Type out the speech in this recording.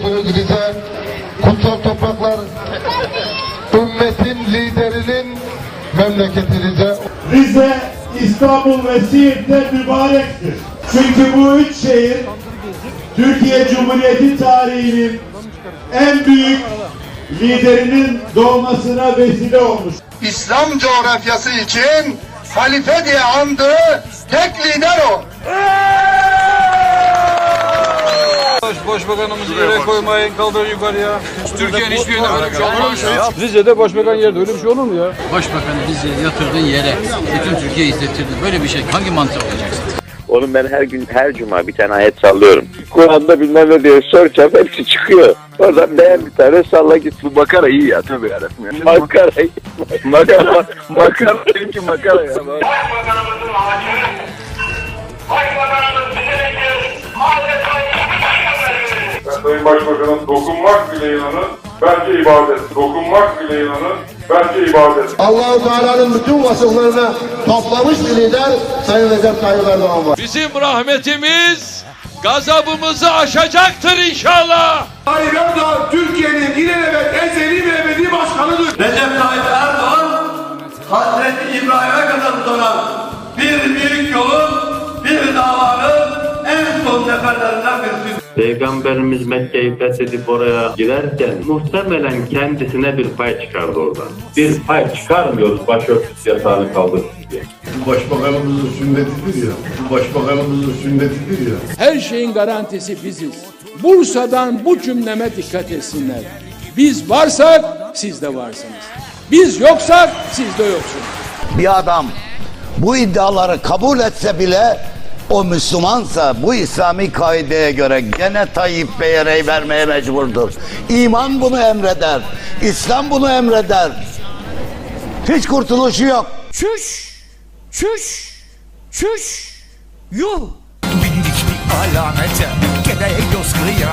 biliyorsunuz Rize kutsal topraklar ümmetin liderinin memleketi Rize. Rize, İstanbul ve Siirt'te mübarektir. Çünkü bu üç şehir Türkiye Cumhuriyeti tarihinin en büyük liderinin doğmasına vesile olmuş. İslam coğrafyası için halife diye andığı tek lider o. Başbakanımızı yere koymayın, kaldırın yukarıya. Türkiye'nin hiçbir yerinde böyle bir şey olmamış. Rize'de başbakan yerde öyle bir şey olur mu ya? Başbakanı bizi yatırdığın yere bütün Türkiye izlettirdi. Böyle bir şey hangi mantık olacaksın? Oğlum ben her gün her cuma bir tane ayet sallıyorum. Kur'an'da bilmem ne diye soracağım hepsi çıkıyor. Oradan beğen bir tane salla git. Bu makara iyi ya tabii yarabbim. ya. Makara iyi. makara makara çünkü makara ya. Başbakanımızın acı, Başbakanımız bize bekliyor. Sayın Başbakanım dokunmak bile inanın bence ibadet. Dokunmak bile inanın bence ibadet. Allahu Teala'nın bütün vasıflarını toplamış bir lider Sayın Recep Tayyip Erdoğan var. Bizim rahmetimiz gazabımızı aşacaktır inşallah. Tayyip Erdoğan Türkiye'nin ilelebet ezeli ve ebedi başkanıdır. Recep Tayyip Erdoğan Hazreti İbrahim'e kadar uzanan en son neferlerinden birisi. Peygamberimiz Mekke'yi fethedip oraya girerken muhtemelen kendisine bir pay çıkardı oradan. Biz pay çıkarmıyoruz başörtüsü yasağını kaldırsın diye. Başbakanımızın sünnetidir ya. Başbakanımızın sünnetidir ya. Her şeyin garantisi biziz. Bursa'dan bu cümleme dikkat etsinler. Biz varsak siz de varsınız. Biz yoksak siz de yoksunuz. bir adam bu iddiaları kabul etse bile o Müslümansa bu İslami kaideye göre gene Tayyip Bey'e rey vermeye mecburdur. İman bunu emreder. İslam bunu emreder. Hiç kurtuluşu yok. Çüş, çüş, çüş, yuh. Bindik bir alamete, gidiyoruz kıyamete.